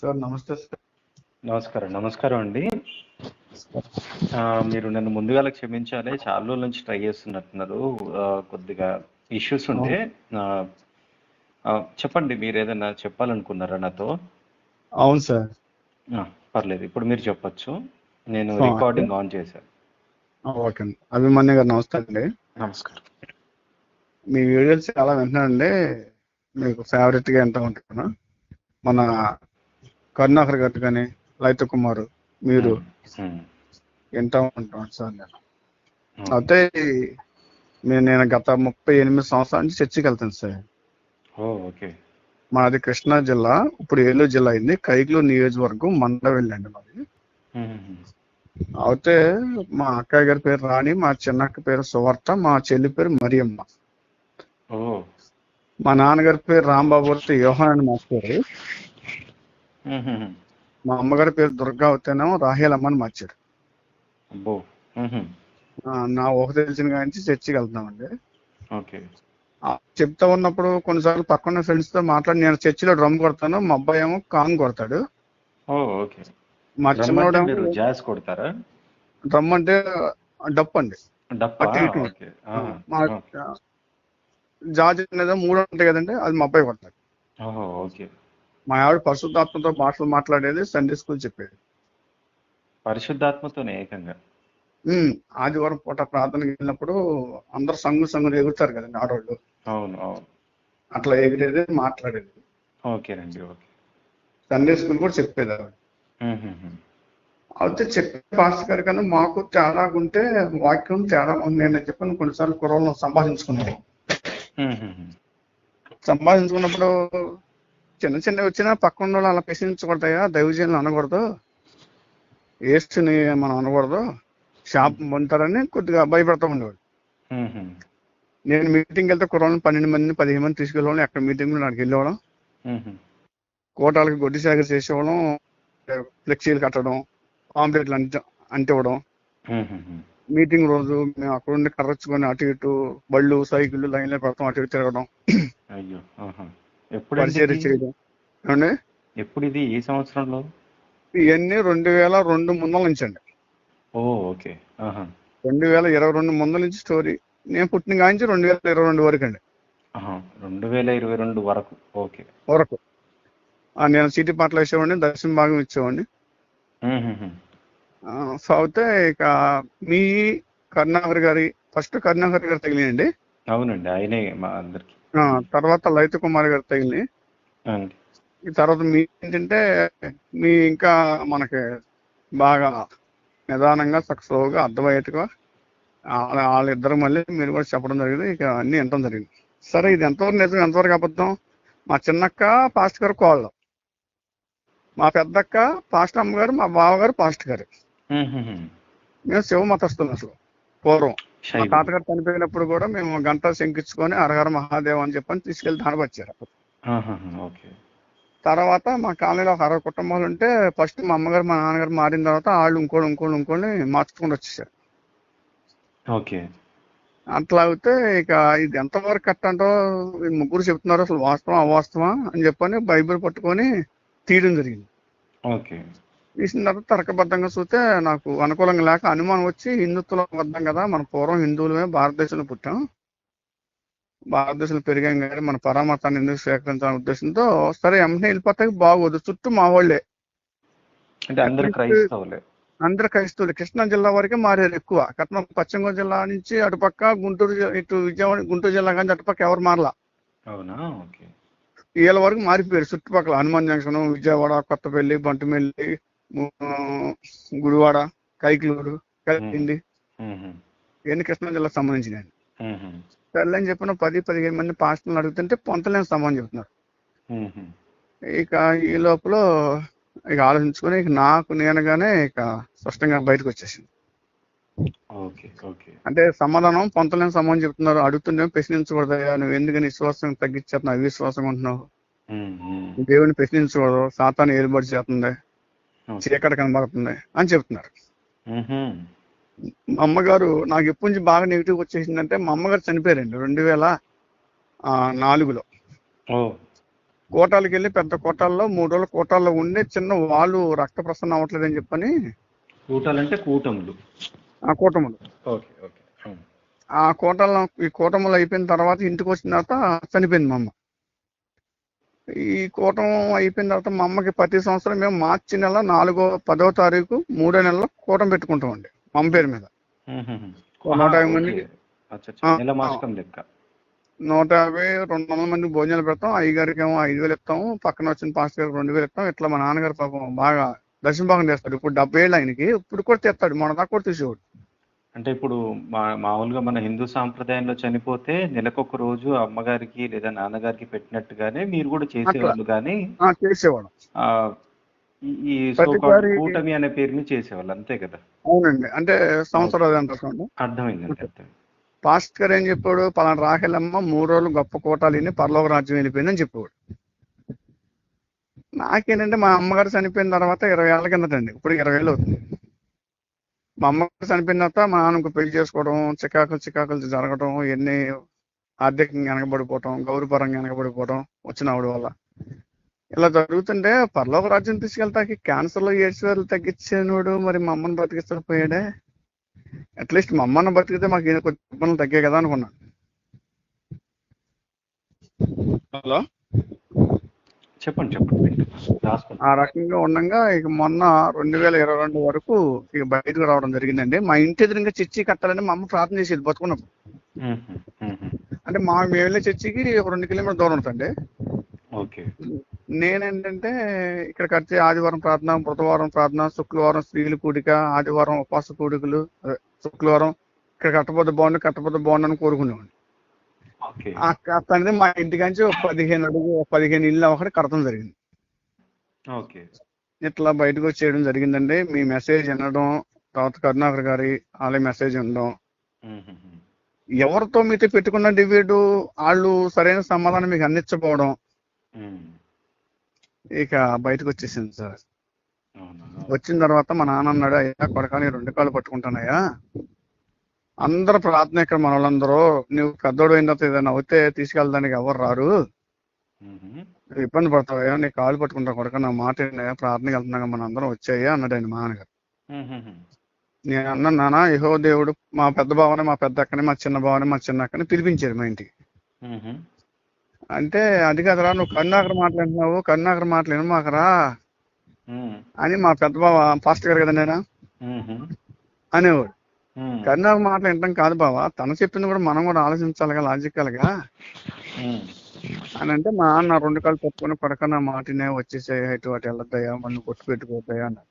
Sir నమస్తే sir. నమస్కారం నమస్కారం అండి. ఆ, మీరు నన్ను ముందుగా క్షమించాలి. చాలా రోజుల నుంచి ట్రై చేస్తున్నట్టున్నారు. కొద్దిగా ఇష్యూస్ ఉంటే చెప్పండి మీరు ఏదైనా చెప్పాలనుకున్నారా నాతో? అవును సార్. పర్లేదు. ఇప్పుడు మీరు చెప్పొచ్చు. నేను రికార్డింగ్ ఆన్ చేశాను. ఓకే అండి. అభిమన్యు గారు నమస్తే అండి. నమస్కారం. మీ వీడియోస్ చాలా వింటున్నానండి. మీకు ఫేవరెట్గా ఎంత ఉంటున్నా మన కరుణాకర్ గారు కానీ లలిత కుమార్ మీరు వింటూ ఉంటాను సార్ నేను. అయితే నేను నేను గత ముప్పై ఎనిమిది సంవత్సరాల నుంచి చర్చికి వెళ్తాను సార్. ఓకే. మాది కృష్ణా జిల్లా. ఇప్పుడు ఏలూరు జిల్లా అయింది. కైకులూరు నియోజకవర్గం మండ వెళ్ళండి మాది. అయితే మా అక్కయ్య గారి పేరు రాణి మా చిన్నక్క పేరు సువార్త మా చెల్లి పేరు మరియమ్మ. మా నాన్నగారి పేరు రాంబాబు యోహాన్ అని మార్చారు ఉమ్, ఉమ్, ఉమ్. మా అమ్మగారి పేరు దుర్గా అవుతేనేమో రాహేలమ్మ అని అబ్బో. ఆ, నా ఊహ తెలిసిన కాడి నుంచి చర్చికి వెళ్తామండి ఓకే. చెప్తా ఉన్నప్పుడు కొన్నిసార్లు పక్కన ఫ్రెండ్స్తో మాట్లాడి నేను చర్చిలో డ్రమ్ కొడతాను మా అబ్బాయి ఏమో కాంగ్ కొడతాడు. ఓకే. మా డ్రమ్ అంటే చిన్నోడేమో మీరు జాజ్ కొడతారా? డ్రమ్ అంటే డప్ అండి. మా. జాజ్ అనేది మూడు ఉంటాయి కదండి అది మా అబ్బాయి కొడతాడు. ఓకే. మా ఆవిడ పరిశుద్ధాత్మతో మాటలు మాట్లాడేది సండే స్కూల్ చెప్పేది. పరిశుద్ధాత్మతోనే ఏకంగా. ఆదివారం పూట ప్రార్థనకి వెళ్ళినప్పుడు అందరు సంగు సంగులు ఎగురుతారు కదండి ఆడవాళ్ళు అవును అవును. అట్లా ఎగిరేది మాట్లాడేది. ఓకేనండి ఓకే. సండే స్కూల్ కూడా చెప్పేది ఆవిడ. అయితే చెప్పే పాస్టర్ గారి కన్నా మాకు తేడా ఉంటే వాక్యం తేడా ఉంది నేను చెప్పిన కొన్నిసార్లు కుర్రలను ఉమ్, ఉమ్. సంపాదించుకున్నప్పుడు చిన్న చిన్న వచ్చినా పక్కన ఉన్న వాళ్ళు అలా ప్రశ్నించకూడదయా దైవజనులు అనకూడదు. ఏసుని మనం అనకూడదు. షాప్ పొందుతారని కొద్దిగా భయపడతా ఉండేవాడు. నేను మీటింగ్కి వెళ్తే కుర్రాలను పన్నెండు మంది పదిహేను మంది తీసుకెళ్ళేవాళ్ళం. ఎక్కడ మీటింగ్ నాకు వెళ్ళేవాళ్ళం. కోటాలకి గొడ్డి సేకర చేసేవాళ్ళం. ఫ్లెక్సీలు కట్టడం పాంప్లెట్లు అంట అంటివ్వడం. మీటింగ్ రోజు మేము అక్కడ ఉండి కర్రచ్చుకొని అటు ఇటు బళ్ళు సైకిళ్ళు లైన్లో పెడతాం అటు ఇటు తిరగడం. పరిచయం ఇది? చేయడం. ఏమండి? ఎప్పుడు ఇది? ఈ సంవత్సరంలో? ఇవన్నీ రెండు వేల రెండు ముందల నుంచి అండి. Oh okay. రెండు వేల ఇరవై రెండు ముందల నుంచి స్టోరీ. నేను పుట్టిన కాంచి రెండు వేల ఇరవై రెండు వరకు అండి. రెండు వేల ఇరవై రెండు వరకు. ఓకే. వరకు. నేను సిటీ పాటలు వేసేవాడిని దర్శన భాగం ఇచ్చేవాడిని. సో అయితే ఇక మీ కరుణాకర్ గారి ఫస్ట్ కరుణాకర్ గారు తగిలినండి అవునండి ఆయనే మా అందరికి. తర్వాత లలిత కుమార్ గారు తగిలి. ఈ తర్వాత మీ ఏంటంటే మీ ఇంకా మనకి బాగా నిదానంగా సక్సెస్గా అర్థమయ్యేట్టుగా వాళ్ళ- వాళ్ళిద్దరు మళ్ళీ మీరు కూడా చెప్పడం జరిగింది. ఇక అన్ని వినటం జరిగింది. సరే ఇది ఎంతవరకు నిజం ఎంతవరకు అబద్ధం? మా చిన్నక్క పాస్ట్ గారు కోళ్ళు మా పెద్దక్క పాస్ట్ అమ్మగారు మా బావగారు పాస్ట్ గారు. మేము శివ మతస్థులు అసలు పూర్వం. మా. తాతగారు చనిపోయినప్పుడు కూడా మేము గంట శంకించుకొని అరహర మహాదేవ్ అని చెప్పని తీసుకెళ్ళి ఆహా, ఓకే. తర్వాత మా కాలనీలో ఒక అరవై కుటుంబాలు ఉంటే ఫస్ట్ మా అమ్మగారు మా నాన్నగారు మారిన తర్వాత వాళ్ళు ఇంకోటి ఇంకోటి ఇంకోటి మార్చుకుంటూ వచ్చేసారు. ఓకే. అట్లా అయితే ఇక ఇది ఎంతవరకు ఈ ముగ్గురు చెప్తున్నారు అసలు వాస్తవం అవాస్తవా అని చెప్పని బైబిల్ పట్టుకొని తీయడం జరిగింది. ఓకే. తీసిన తర్వాత తర్కబద్ధంగా చూస్తే నాకు అనుకూలంగా లేక అనుమానం వచ్చి హిందుత్వం వద్దాం కదా. మన పూర్వం హిందువులమే భారతదేశంలో పుట్టాం. భారతదేశంలో పెరిగాం కానీ మన పరామతాన్ని ఎందుకు స్వీకరించాలనే ఉద్దేశంతో సరే వెంటనే వెళ్ళిపోతే బాగోదు. చుట్టూ మా వాళ్ళే. అంటే అందరు క్రైస్తవులే. అందరు క్రైస్తవులు. కృష్ణా జిల్లా వరకే మారారు ఎక్కువ. కట్నం పశ్చిమ గోదావరి జిల్లా నుంచి అటుపక్క గుంటూరు ఇటు విజయవాడ గుంటూరు జిల్లా కానీ అటుపక్క ఎవరు మారలా. అవునా? ఓకే. వీళ్ళ వరకు మారిపోయారు. చుట్టుపక్కల హనుమాన్ జంక్షన్ విజయవాడ కొత్తపల్లి బంటుమెల్లి గుడివాడ కైకిలూరు ఉమ్. ఇవన్నీ కృష్ణా జిల్లాకు సంబంధించినవి. ఉమ్, ఉమ్. సర్లేని చెప్పిన పది పదిహేను మంది పాస్టర్లు అడుగుతుంటే పొంతలేని సమానం చెప్తున్నారు. ఇక ఈ లోపల ఇక ఆలోచించుకొని ఇక నాకు నేనుగానే ఇక స్పష్టంగా బయటకు వచ్చేసింది. అంటే సమాధానం పొంతలేని సమాధానం చెప్తున్నారు. అడుగుతుండే ప్రశ్నించకూడదయ్యా నువ్వు ఎందుకని విశ్వాసం తగ్గించేస్తున్నావు అవిశ్వాసం ఉంటున్నావు. దేవుని ప్రశ్నించకూడదు సాతాన్ని ఏలుబడి చేస్తుంది. చీకటి కనబడుతుంది అని చెప్తున్నారు. మా అమ్మగారు నాకు ఎప్పటి నుంచి బాగా నెగిటివ్ వచ్చేసిందంటే మా అమ్మగారు చనిపోయారండి రెండు వేల నాలుగులో. కోటాలకు వెళ్ళి పెద్ద కోటాల్లో మూడు రోజులు కోటాల్లో ఉండి చిన్న వాళ్ళు రక్త ప్రసరణ అవ్వట్లేదని చెప్పని కూటాలంటే కూటములు. ఆ కూటములు. Okay okay. అవును. ఆ కోటల్లో ఈ కూటములు అయిపోయిన తర్వాత ఇంటికి వచ్చిన తర్వాత చనిపోయింది మా అమ్మ. ఈ కూటం అయిపోయిన తర్వాత మా అమ్మకి ప్రతి సంవత్సరం మేము మార్చి నెల నాలుగో పదో తారీఖు మూడో నెలలో కూటం పెట్టుకుంటామండి మా అమ్మ పేరు మీద. నూట యాభై మంది. నూట యాభై రెండు వందల మంది భోజనాలు పెడతాం అయ్యగారికి ఏమో ఐదు వేలు ఇస్తాము పక్కన వచ్చిన పాస్టర్ గారికి రెండు వేలు ఇస్తాం ఇట్లా మా నాన్నగారు పాపం బాగా దర్శన భాగం చేస్తాడు ఇప్పుడు డెబ్బై ఏళ్ళు ఆయనకి ఇప్పుడు కూడా తెస్తాడు మన దాకా కూడా తీసేవాడు. అంటే ఇప్పుడు మా మామూలుగా మన హిందూ సాంప్రదాయంలో చనిపోతే నెలకొక రోజు అమ్మగారికి లేదా నాన్నగారికి పెట్టినట్టుగానే మీరు కూడా చేసేవాళ్ళు కానీ ఆ, ఈ- కూటమి అనే పేరుని చేసేవాళ్ళు అంతే కదా? అవునండి. అంటే సంవత్సరాలు అంటారు చూడండి. అర్థమైందండి అర్థం పాస్టర్ గారు ఏం చెప్పాడు? పలానా రాహెలమ్మ మూడు రోజులు గొప్ప కోటాలు ఇన్ని పరలోక రాజ్యం వెళ్ళిపోయిందని చెప్పాడు నాకేంటంటే మా అమ్మగారు చనిపోయిన తర్వాత ఇరవై ఏళ్ళ కిందటండి. ఇప్పుడు ఇరవై ఏళ్ళు అవుతుంది. మా అమ్మ చనిపోయిన తర్వాత మా నాన్నకు పెళ్ళి చేసుకోవడం చికాకులు చికాకులు జరగడం ఇవన్నీ ఆర్థికంగా వెనకబడిపోవటం గౌరవపరంగా వెనకబడిపోవడం వచ్చిన ఆవిడ వల్ల. ఇలా జరుగుతుంటే పరలోక రాజ్యం తీసుకెళ్తాకి క్యాన్సర్లో ఏడ్చి వాళ్ళు తగ్గించేవాడు మరి మా అమ్మని బతికించకపోయాడే అట్లీస్ట్ మా అమ్మని బతికితే మాకు ఈయన కొంచెం ఇబ్బందులు తగ్గాయి కదా అనుకున్నాను హలో? చెప్పండి చెప్పండి ఆ రకంగా ఉండగా ఇక మొన్న రెండు వేల ఇరవై రెండు వరకు ఇక బయటకు రావడం జరిగిందండి. మా ఇంటి ఎదురుగా చర్చి కట్టాలని మా అమ్మ ప్రార్థన చేసేది బతుకున్నప్పుడు. అంటే మా మేము వెళ్ళే చర్చికి ఒక రెండు కిలోమీటర్ దూరం ఉంటుందండి. ఓకే. నేనేంటంటే ఇక్కడ కడితే ఆదివారం ప్రార్థన బుధవారం ప్రార్థన శుక్రవారం స్త్రీల కూడిక ఆదివారం ఉపవాస కూడికలు శుక్రవారం ఇక్కడ కట్టబోతే బాగుండు కట్టబోతే బాగుండు అని కోరుకునేవాడిని. అనేది మా ఇంటికాంచి ఒక పదిహేను అడుగు పదిహేను ఇల్లు ఒకటి కడతం జరిగింది. ఓకే. ఇట్లా బయటకు వచ్చేయడం జరిగిందండి. మీ మెసేజ్ వినడం తర్వాత కరుణాకర్ గారి వాళ్ళ మెసేజ్ మ్మ్హ్మ్. ఎవరితో మీతో పెట్టుకున్న డిబేట్ వాళ్ళు సరైన సమాధానం మీకు అందించకపోవడం. ఇక బయటకు వచ్చేసింది సార్ వచ్చిన తర్వాత మా నాన్న అన్నాడు అయ్యా కొడకాని రెండు కాళ్ళు పట్టుకుంటానయ్యా. అందరు ప్రార్థన ఇక్కడ మన వాళ్ళందరూ నువ్వు పెద్దోడు అయిన తర్వాత ఏదైనా అవుతే తీసుకెళ్ళడానికి ఎవరు రారు ఇబ్బంది పడతావయ్యా నీ కాళ్ళు పట్టుకుంటా కొడక నా మాట వినయ్యా, ప్రార్థనకి వెళ్తున్నాగా మన అందరం వచ్చాయా అన్నాడు ఆయన మా నాన్నగారు. నేను అన్నా నాన్న యహో దేవుడు మా పెద్ద బావని మా పెద్ద అక్కని మా చిన్న బావని మా చిన్న అక్కని పిలిపించారు మా ఇంటికి. అంటే అది కదరా నువ్వు కన్నాకర మాట్లాడుతున్నావు కన్నాకర మాట్లాడిన మాకరా. అని మా పెద్ద బావ పాస్టర్ గారు ఆయన మ్మ్హ్మ్. అనేవాడు కన్నాకర మాటలు వినటం కాదు బావ. తను చెప్పింది కూడా మనం కూడా ఆలోచించాలిగా లాజికల్గా మ్మ్. అని అంటే మా అన్న రెండు కాళ్ళు పట్టుకొని పడకన మాటినే వచ్చేసే ఇటు అటు వెళ్ళొద్దయ్యా మళ్ళీ కొట్టు పెట్టుకోవద్దయ్యా అన్నాడు.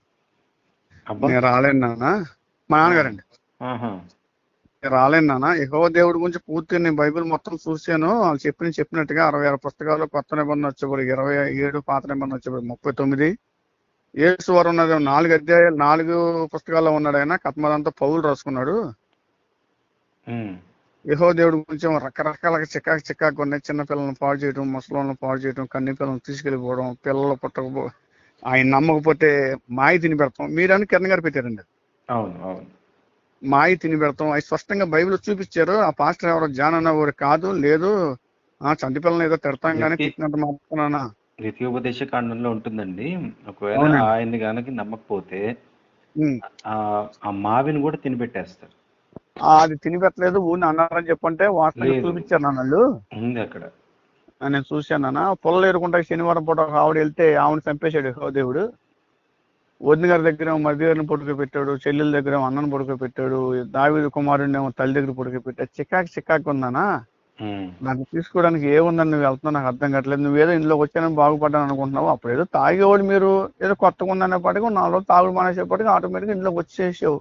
అబ్బా. నేను రాలేను నాన్న. మా నాన్నగారండి. రాలేను నాన్న. యెహోవా దేవుడి గురించి పూర్తిగా నేను బైబిల్ మొత్తం చూశాను. వాళ్ళు చెప్పిన చెప్పినట్టుగా అరవై ఆరు పుస్తకాలు కొత్త నిబంధన వచ్చేప్పుడు ఇరవై ఏడు పాత నిబంధన వచ్చేప్పుడు ముప్పై తొమ్మిది. ఏసు వారు ఉన్నది నాలుగు అధ్యాయాలు నాలుగు పుస్తకాల్లో ఉన్నాడు ఆయన. కథమదంతా పౌలు రాసుకున్నాడు. యహో దేవుడి గురించి రకరకాలుగా చికాకు చికాకు ఉన్నాయి. చిన్న పిల్లల్ని పాడు చేయడం ముసలోళ్ళని పాడు చేయడం కన్ని పిల్లల్ని తీసుకెళ్ళిపోవడం పిల్లలు పుట్టకపో ఆయన నమ్మకపోతే మాయ తిని పెడతాం. మీరని కిరణ్ గారు పెట్టారండి. అవును అవును. మాయ తిని పెడతాం. అవి స్పష్టంగా బైబిల్ చూపించారు. ఆ పాస్టర్ ఎవరో జాన్ అన్న ఊరు కాదు లేదు. ఆ చంటి పిల్లల్ని ఏదో తిడతాం కానీ తిట్టినంత మాత్రానా ద్వితీయోపదేశ కాండంలో ఉంటుందండి. ఒకవేళ అవునండి. ఆయన్ని గనక నమ్మకపోతే ఉమ్. ఆ ఆ మావిని కూడా తినిపెట్టేస్తారు. ఆ, అది తిని పెట్టలేదు ఊరిని అన్నారని చెప్పంటే వాస్తవంగా లేదు. చూపించారు నాన్న వాళ్ళు. ఉంది అక్కడ. ఆ, నేను చూశాను నాన్న. పొలం శనివారం పూట ఒక ఆవిడ వెళ్తే ఆవిడ చంపేశాడు యెహోవా దేవుడు వదిన గారి దగ్గర మధ్య గారిని పొడుకు పెట్టాడు చెల్లెల దగ్గర అన్నను పొడుకు పెట్టాడు దావిది కుమారుడిని ఏమో తల్లి దగ్గర పొడుకు పెట్టాడు. చికాకు చికాకు ఉందానా నాకు తీసుకోవడానికి ఏముందని నువ్వు వెళ్తున్నావు నాకు అర్థం కావట్లేదు. నువ్వేదో ఇంట్లోకి వచ్చానని బాగుపడ్డాను అనుకుంటున్నావు? అప్పుడు ఏదో తాగేవాడు మీరు. ఏదో కొత్తగా ఉందనేప్పటికీ నాలో తాగుడు మానేసేపటికి ఆటోమేటిక్గా ఇంట్లోకి వచ్చేసావు.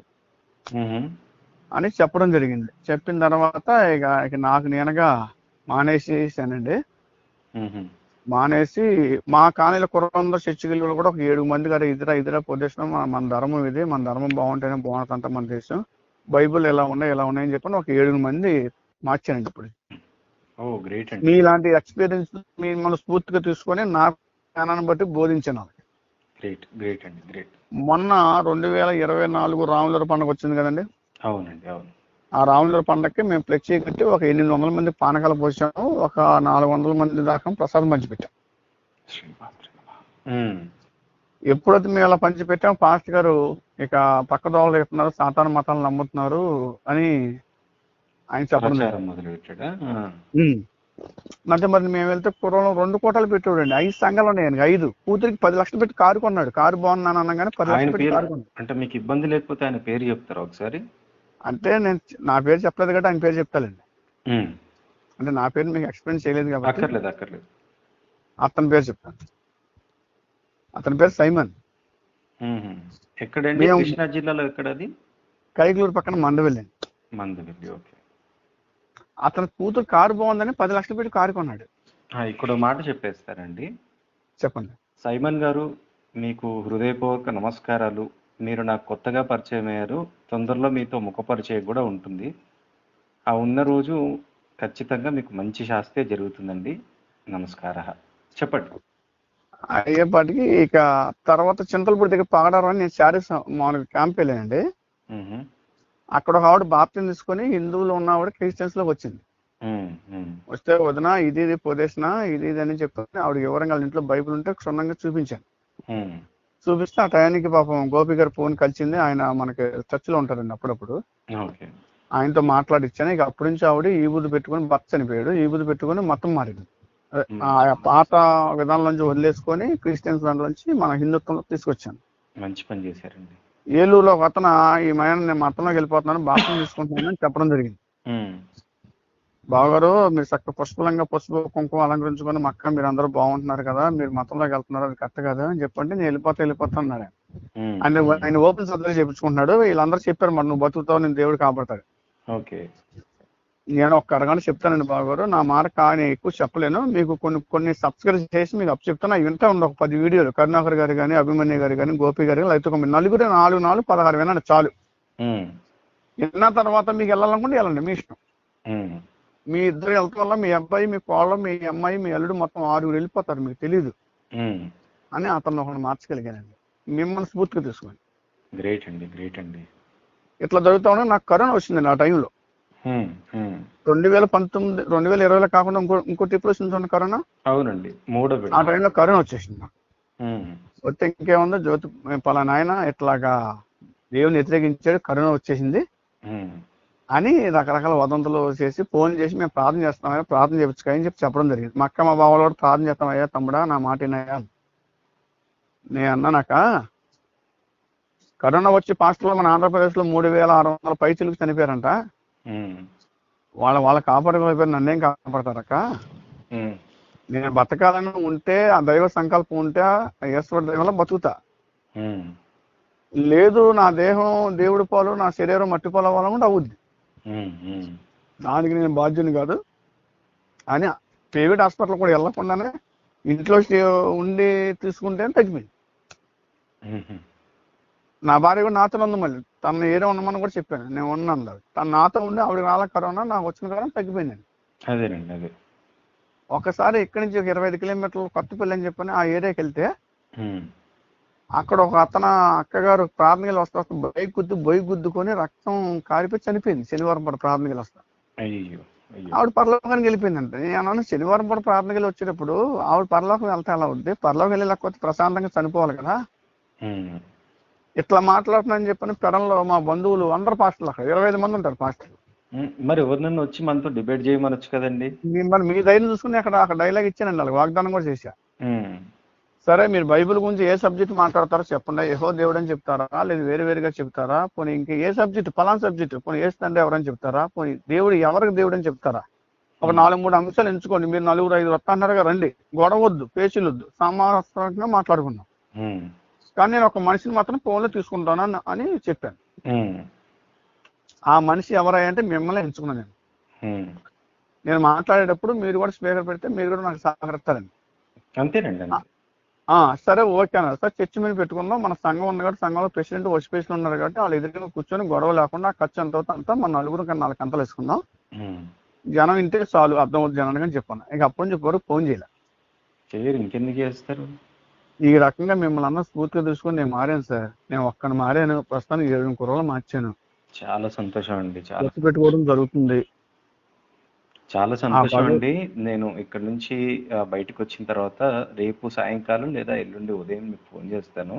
అని చెప్పడం జరిగింది. చెప్పిన తర్వాత ఇక ఇక నాకు నేనుగా మానేసేసానండి. మానేసి మా కాలనీలో కుర్రందరూ చర్చికి కూడా ఒక ఏడు మంది గారు ఇదిరా ఇదిరా పొద్దున మన ధర్మం ఇది. మన ధర్మం బాగుంటేనే బాగుంటుందంట మన దేశం. బైబిల్ ఎలా ఉన్నాయి ఎలా ఉన్నాయని చెప్పి ఒక ఏడు మంది మార్చానండి ఇప్పుడు. మీలాంటి ఎక్స్పీరియన్స్ మిమ్మల్ని స్ఫూర్తిగా తీసుకొని నా జ్ఞానాన్ని బట్టి బోధించాను గ్రేట్ గ్రేట్ అండి గ్రేట్ మొన్న రెండు వేల ఇరవై నాలుగు రాములూరు పండుగ వచ్చింది కదండి? అవునండి అవును. ఆ రాములూరు పండగకి మేము ఫ్లెక్సీ కట్టి ఒక ఎనిమిది వందల మంది పానకాలు పోసాము ఒక నాలుగు వందల మంది దాకా ప్రసాదం పంచిపెట్టాం. ఎప్పుడైతే మేము అలా పంచిపెట్టాం పాస్టర్ గారు ఇక పక్క దోవలు చెప్తున్నారు సాతాన మతాలను నమ్ముతున్నారు అని ఆయన చెప్పడం. అంటే మరి మేము వెళ్తే పూర్వం రెండు కోటలు పెట్టాడండి ఐదు సంఘాలు ఉన్నాయండి. ఐదు. కూతురికి పది లక్షలు పెట్టి కారు కొన్నాడు. కారు బాగున్నాను అనగానే పది లక్షలు పెట్టి కారు అంటే మీకు ఇబ్బంది లేకపోతే ఆయన పేరు చెప్తారా ఒకసారి? అంటే నేను నా పేరు చెప్పలేదు కాబట్టి ఆయన పేరు చెప్తానండి. ఉమ్, అంటే నా పేరు మీకు ఎక్స్ప్లెయిన్ చేయలేదు కాబట్టి అక్కర్లేదు అక్కర్లేదు. అతని పేరు చెప్తాను. అతని పేరు సైమన్. ఎక్కడండి? కృష్ణా జిల్లాలో ఎక్కడది? కైగులూరు పక్కన మండవెళ్ళండి మందవెల్లి ఓకే. అతని కూతురు కారు బాగుందని పది లక్షలు పెట్టి కారు కొన్నాడు. ఇక్కడ మాట చెప్పేస్తారండి చెప్పండి. సైమన్ గారు మీకు హృదయపూర్వక నమస్కారాలు. మీరు నాకు కొత్తగా పరిచయం అయ్యారు. తొందరలో మీతో ముఖ పరిచయం కూడా ఉంటుంది. ఆ ఉన్న రోజు ఖచ్చితంగా మీకు మంచి శాస్త్రే జరుగుతుందండి. నమస్కార. చెప్పండి. అయ్యేపాటికి ఇక తర్వాత చింతలపూడి దగ్గర పగడారం అని నేను శారీస్ మామూలుగా క్యాంప్ వెళ్ళానండి. అక్కడ ఒక ఆవిడ బాప్తిని తీసుకొని హిందువులు ఉన్న ఆవిడ క్రిస్టియన్స్లోకి వచ్చింది. వస్తే వదిన ఇది ఇది పొదేసిన ఇది ఇది అని చెప్పి ఆవిడ వివరంగా ఇంట్లో బైబిల్ ఉంటే క్షుణ్ణంగా చూపించాను. చూపిస్తే ఆ టయానికి పాపం గోపి గారు ఫోన్ కలిసింది. ఆయన మనకి చర్చిలో ఉంటారండి అప్పుడప్పుడు. ఆయనతో మాట్లాడిచ్చాను. ఇక అప్పటి నుంచి ఆవిడ ఈ బుద్ధి పెట్టుకొని భర్త చనిపోయాడు. ఈ బుద్ధి పెట్టుకొని మొత్తం మారింది. పాత విధానం నుంచి వదిలేసుకొని క్రిస్టియన్స్ దాంట్లో నుంచి మన హిందుత్వంలో తీసుకొచ్చాను. మంచి పని చేశారండి. ఏలూరులో ఒక అతను ఈ మయం నేను మతంలోకి వెళ్ళిపోతున్నాను బాప్తం తీసుకుంటున్నాను చెప్పడం జరిగింది. బావగారు మీరు చక్కగా పుష్పలంగా పసుపు కుంకుమ అలంకరించుకొని మక్క మీరు అందరూ బాగుంటున్నారు కదా మీరు మతంలోకి వెళ్తున్నారు అది కరెక్ట్ కదా అని చెప్పండి నేను వెళ్ళిపోతా వెళ్ళిపోతా అన్నాడు ఆయన ఆయన ఓపెన్ సర్జరీ చేయించుకుంటున్నాడు వీళ్ళందరూ చెప్పారు మరి నువ్వు బతుకుతావు నేను దేవుడు కాపాడతాడు. ఓకే. నేను ఒక్క అరగంట చెప్తానండి బావగారు నా మాట కానీ ఎక్కువ చెప్పలేను. మీకు కొన్ని కొన్ని సబ్స్క్రైబ్ చేసి మీకు అప్ చెప్తాను అవి వింటా ఉండి ఒక పది వీడియోలు. కరుణాకర్ గారు కానీ అభిమన్యు గారు కానీ గోపి గారు కానీ అయితే ఒక నలుగురు నాలుగు నాలుగు పదహారు వినండి చాలు. విన్న తర్వాత మీకు వెళ్ళాలనుకుంటే వెళ్ళండి మీ ఇష్టం. మీ ఇద్దరు వెళ్తాం వల్ల మీ అబ్బాయి మీ కోళ్ళ మీ అమ్మాయి మీ అల్లుడు మొత్తం ఆరుగురు వెళ్ళిపోతారు మీకు తెలియదు. అని అతను ఒకటి మార్చగలిగానండి మిమ్మల్ని స్ఫూర్తిగా తీసుకొని గ్రేట్ అండి గ్రేట్ అండి. ఇట్లా జరుగుతా ఉంటే నాకు కరోనా వచ్చిందండి ఆ టైంలో. రెండు వేల పంతొమ్మిది రెండు వేల ఇరవైలో కాకుండా ఇంకో ఇంకోటి ఎప్పుడు వచ్చింది కరోనా. అవునండి మూడో ఆ టైంలో కరోనా వచ్చేసింది. వస్తే ఇంకేముందో జ్యోతి పలానా ఆయన ఇట్లాగా దేవుని వ్యతిరేకించాడు కరోనా వచ్చేసింది. అని రకరకాల వదంతులు చేసి ఫోన్ చేసి మేము ప్రార్థన చేస్తామయ్యా ప్రార్థన చేయించుకో అని చెప్పి చెప్పడం జరిగింది. మా అక్క మా బావలో కూడా ప్రార్థన చేస్తామయ్యా తమ్ముడా నా మాట వినయ్యా. నేను అన్నానక్క కరోనా వచ్చి పాస్టర్లో మన ఆంధ్రప్రదేశ్లో మూడు వేల ఆరు వందల పైచులకు చనిపోయారంట. వాళ్ళ వాళ్ళ కాపాడుకోలేకపోయారు నన్నేం కాపాడతారక్క. నేను బతకాలని ఉంటే ఆ దైవ సంకల్పం ఉంటే ఈశ్వర దైవంలో బతుకుతా. లేదు నా దేహం దేవుడి పాలు నా శరీరం మట్టి పాలు అవ్వాలనుకుంటే అవుద్ది. ఉమ్, ఉమ్. దానికి నేను బాధ్యుని కాదు. అని ప్రైవేట్ హాస్పిటల్ కూడా వెళ్ళకుండానే ఇంట్లో ఉండి తీసుకుంటే తగ్గిపోయింది. నా భార్య కూడా నాతో ఉంది మళ్ళీ. తన ఏరే ఉండమని కూడా చెప్పాను. నేను ఉన్నాను. తను నాతో ఉండి ఆవిడ రాల కరోనా నాకు వచ్చిన కరోనా తగ్గిపోయింది అదేనండి అదే. ఒకసారి ఇక్కడి నుంచి ఒక ఇరవై ఐదు కిలోమీటర్లు కొత్తపల్లి అని చెప్పని ఆ ఏరియాకి వెళ్తే అక్కడ ఒక అతను అక్కగారు ప్రార్థనలు వస్తా వస్తా బైక్ గుద్దు బొయ్యి గుద్దుకొని రక్తం కారిపోయి చనిపోయింది. శనివారం పూట ప్రార్థనలు వస్తా. ఆవిడ పరలోకానికి వెళ్ళిపోయిందంట. నేను శనివారం పూట వెళ్ళి వచ్చేటప్పుడు ఆవిడ పరలోకం వెళ్తే ఎలా అవుద్ది పరలోకం వెళ్ళి లేకపోతే ప్రశాంతంగా చనిపోవాలి కదా. ఇట్లా మాట్లాడుతున్నానని చెప్పని పెరంలో మా బంధువులు అందరు పాస్టర్లు అక్కడ. ఇరవై ఐదు మంది ఉంటారు పాస్టర్లు. మరి ఎవరినన్నా వచ్చి మనతో డిబేట్ చేయమనొచ్చు కదండి? మరి మీ ధైర్యం చూసుకుని అక్కడ అక్కడ డైలాగ్ ఇచ్చానండి వాళ్ళకి వాగ్దానం కూడా చేశా. సరే మీరు బైబిల్ గురించి ఏ సబ్జెక్ట్ మాట్లాడతారో చెప్పండి. యహో దేవుడు అని చెప్తారా? లేదు వేరు వేరుగా చెప్తారా? పోనీ ఇంకా ఏ సబ్జెక్ట్? పలానా సబ్జెక్ట్? పోనీ ఏ తండ్రి ఎవరని చెప్తారా? పోనీ దేవుడు ఎవరికి దేవుడు అని చెప్తారా? ఒక నాలుగు మూడు అంశాలు ఎంచుకోండి. మీరు నలుగురు ఐదు వస్తాన్నారుగా రండి. గొడవద్దు పేచీలొద్దు సమాసంగా మాట్లాడుకుందాం. ఉమ్, కానీ నేను ఒక మనిషిని మాత్రం ఫోన్లో తీసుకుంటాను అని- చెప్పాను. ఆ మనిషి ఎవరంటే మిమ్మల్ని ఎంచుకున్నాను నేను. నేను మాట్లాడేటప్పుడు మీరు కూడా స్పీకర్ పెడితే మీరు కూడా నాకు సహకరిస్తారండి అంతేనండి సరే ఓకే అన్నారు. సార్ చర్చి మీద పెట్టుకుందాం. మన సంఘం ఉంది కాబట్టి సంఘంలో ప్రెసిడెంట్ వచ్చి ప్రెసిడెంట్ ఉన్నారు కాబట్టి వాళ్ళు ఎదురుగా కూర్చొని గొడవ లేకుండా ఖర్చు ఎంత అవుతుందో అంతా మన నలుగురు కన్నా నాలుగు అంతలు వేసుకుందాం. జనం ఇంటే చాలు అర్థం అవుతుంది జనానికి అని చెప్పాను ఇక అప్పటి నుంచి వరకు ఫోన్ చేయలే. చేయరు. ఇంకెందుకు చేస్తారు? ఈ రకంగా మిమ్మల్ని అన్న స్ఫూర్తిగా తీసుకొని నేను మారాను సార్. నేను ఒక్కని మారాను. ప్రస్తుతానికి ఏడు కుర్రలు మార్చాను. చాలా సంతోషం అండి చాలా. పెట్టుకోవడం జరుగుతుంది. చాలా సంతోషం. అండి. నేను ఇక్కడ నుంచి బయటకు వచ్చిన తర్వాత రేపు సాయంకాలం లేదా ఎల్లుండి ఉదయం మీకు ఫోన్ చేస్తాను.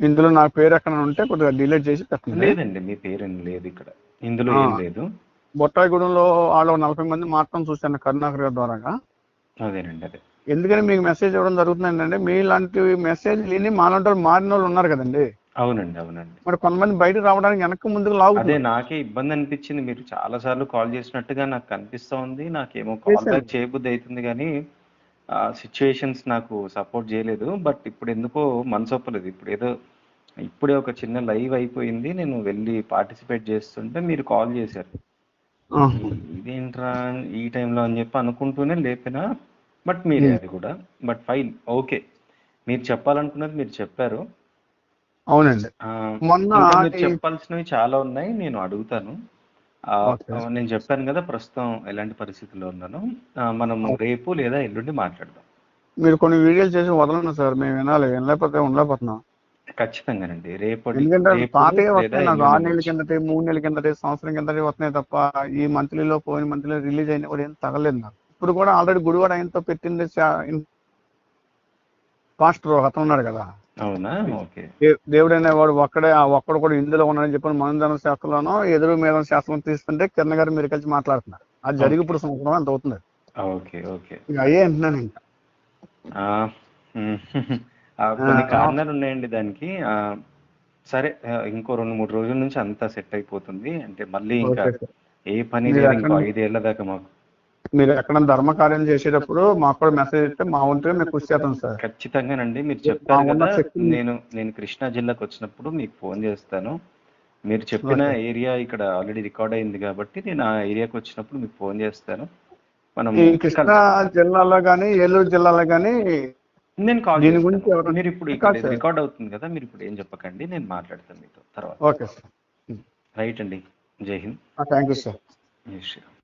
ఇందులో నా పేరు ఎక్కడ ఉంటే కొద్దిగా డిలీట్ చేసి పెట్టండి. లేదండి మీ పేరేం లేదు ఇక్కడ. ఇందులో. ఏం లేదు. బొట్టాయిగూడెంలో వాళ్ళు నలభై మంది మాత్రం చూశాను కరుణాకర్ గారి ద్వారాగా. అదేనండి అదే. ఎందుకని మీకు మెసేజ్ ఇవ్వడం జరుగుతుంది ఏంటంటే మీలాంటి మెసేజ్ లేని మాలాంటి వాళ్ళు మారిన వాళ్ళు ఉన్నారు కదండి. అవునండి అవునండి. మరి కొంతమంది బయటకు రావడానికి వెనక్కి ముందుకు అదే లాగుతుంది నాకే ఇబ్బంది అనిపించింది. మీరు చాలా సార్లు కాల్ చేసినట్టుగా నాకు కనిపిస్తా ఉంది. నాకేమో కాల్. బ్యాక్ చేయబుద్ధి అవుతుంది కానీ సిచ్యువేషన్స్ నాకు సపోర్ట్ చేయలేదు. బట్ ఇప్పుడు ఎందుకో మనసు ఒప్పలేదు. ఇప్పుడు ఏదో ఇప్పుడే ఒక చిన్న లైవ్ అయిపోయింది. నేను వెళ్ళి పార్టిసిపేట్ చేస్తుంటే మీరు కాల్ చేశారు. ఇదేంట్రా ఈ టైంలో అని చెప్పి అనుకుంటూనే లేపినా? బట్ మీరే అది కూడా. But fine okay. మీరు చెప్పాలనుకున్నది మీరు చెప్పారు. అవునండి. మొన్న చెప్పాల్సినవి చాలా ఉన్నాయి నేను అడుగుతాను. నేను చెప్పాను కదా ప్రస్తుతం ఎలాంటి పరిస్థితుల్లో ఉన్నాను. మనం రేపు లేదా ఎల్లుండి మాట్లాడదాం. మీరు కొన్ని వీడియోలు చేసి వదలండి సార్ మేము వినాలి వినలేకపోతే ఉండలేకపోతున్నాం. ఖచ్చితంగానండి. ఎందుకంటే రేపు పాతగా లేదా వస్తాయి నాకు ఆరు నెలల కిందటి మూడు నెలల కిందటి సంవత్సరం కిందటి వస్తున్నాయి తప్ప ఈ మంత్లీలో పోయిన మంత్లీలో రిలీజ్ అయినా కూడా ఏం తగలేదు నాకు. ఇప్పుడు కూడా ఆల్రెడీ గుడివాడ ఆయనతో పెట్టింది పాస్టర్ అతను ఉన్నాడు కదా. అవునా? దేవుడు అనేవాడు ఒక్కడే ఒక్కడు కూడా ఇందులో ఉన్నాడని చెప్పి మనధన శాస్త్రంలోనో ఎదురు మీద శాస్త్రం తీస్తుంటే కిరణ్ గారు మీరు కలిసి మాట్లాడుతున్నారు. అది జరిగి ఇప్పుడు సంవత్సరం అంత అవుతుంది. Okay okay. అయ్యే అంటున్నాను ఇంకా. కొన్ని కారణాలు ఉన్నాయండి దానికి. ఆ, సరే ఇంకో రెండు మూడు రోజుల నుంచి అంతా సెట్ అయిపోతుంది. అంటే మళ్ళీ ఇంకా. ఏ పని లేదు ఇంకో ఐదేళ్ళ దాకా మాకు. మీరు ఎక్కడ ధర్మ కార్యం చేసేటప్పుడు మాకు కూడా మెసేజ్ ఇస్తే మా వంతుగా మీకు కృషి చేస్తాం సార్. ఖచ్చితంగానండి. మీరు చెప్పారు ఉన్న కదా శక్తిని- నేను నేను కృష్ణా జిల్లాకు వచ్చినప్పుడు మీకు ఫోన్ చేస్తాను. మీరు చెప్పిన. ఏరియా ఇక్కడ ఆల్రెడీ రికార్డ్ అయింది కాబట్టి నేను ఆ ఏరియాకి వచ్చినప్పుడు మీకు ఫోన్ చేస్తాను. మనం కృష్ణా జిల్లాలో కానీ ఏలూరు జిల్లాలో కానీ నేను కాల్ దీని. గురించి ఎవరు- మీరు ఇప్పుడు ఇక్కడ. రికార్డ్ అవుతుంది కదా మీరు ఇప్పుడు ఏం చెప్పకండి నేను మాట్లాడతాను మీతో తర్వాత. Okay sir. రైట్ అండి. జై హింద్. Thank you sir. జై శ్రీరామ్.